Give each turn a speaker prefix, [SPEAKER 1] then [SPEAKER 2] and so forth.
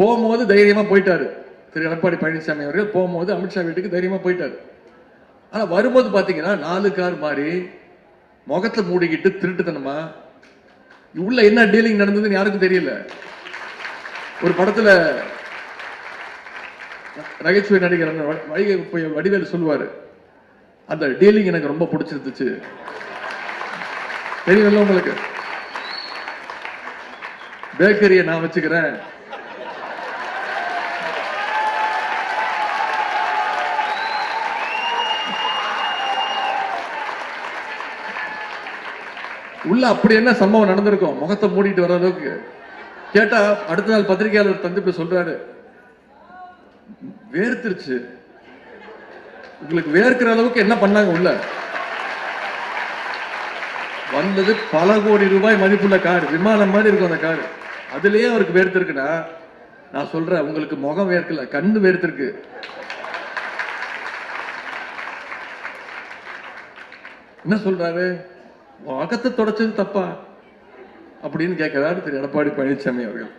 [SPEAKER 1] போகும்போது தைரியமாக போயிட்டாரு. திரு எடப்பாடி பழனிசாமி அவர்கள் போகும்போது அமித்ஷா வீட்டுக்கு தைரியமாக போயிட்டாரு. ஆனால் வரும்போது பார்த்தீங்கன்னா நாலு கார் மாதிரி முகத்தை மூடிக்கிட்டு திருட்டுத்தனமா உள்ள என்ன டீலிங் நடந்ததுன்னு யாருக்கும் தெரியல. ஒரு படத்தில் நகைச்சுவை நடிகர் அந்த வ- வடிவேல் சொல்லுவார். அந்த டீலிங் எனக்கு ரொம்ப பிடிச்சிருந்துச்சு. தெரியும்ல உங்களுக்கு? பேக்கரியை நான் வச்சுக்கிறேன். உள்ள அப்படி என்ன சம்பவம் நடந்திருக்கும் முகத்தை மூடிட்டு வர அளவுக்கு. கேட்டா அடுத்த நாள் பத்திரிகையாளர் தந்து போய் சொல்றாரு. வேர்த்திருச்சு. உங்களுக்கு வேர்க்கிற அளவுக்கு என்ன பண்ணாங்க உள்ள? வந்தது பல கோடி ரூபாய் மதிப்புள்ள கார் விமானம் மாதிரி இருக்கும் அந்த கார். அதுலயே அவருக்கு வேர்த்திருக்குன்னா நான் சொல்றேன் உங்களுக்கு முகம் வேர்க்கல கண்ணு வேர்த்திருக்கு. என்ன சொல்றாரு? வாகத்தை தொடச்சது தப்பா? அப்படின்னு கேட்கிறாரு திரு எடப்பாடி பழனிசாமி அவர்கள்.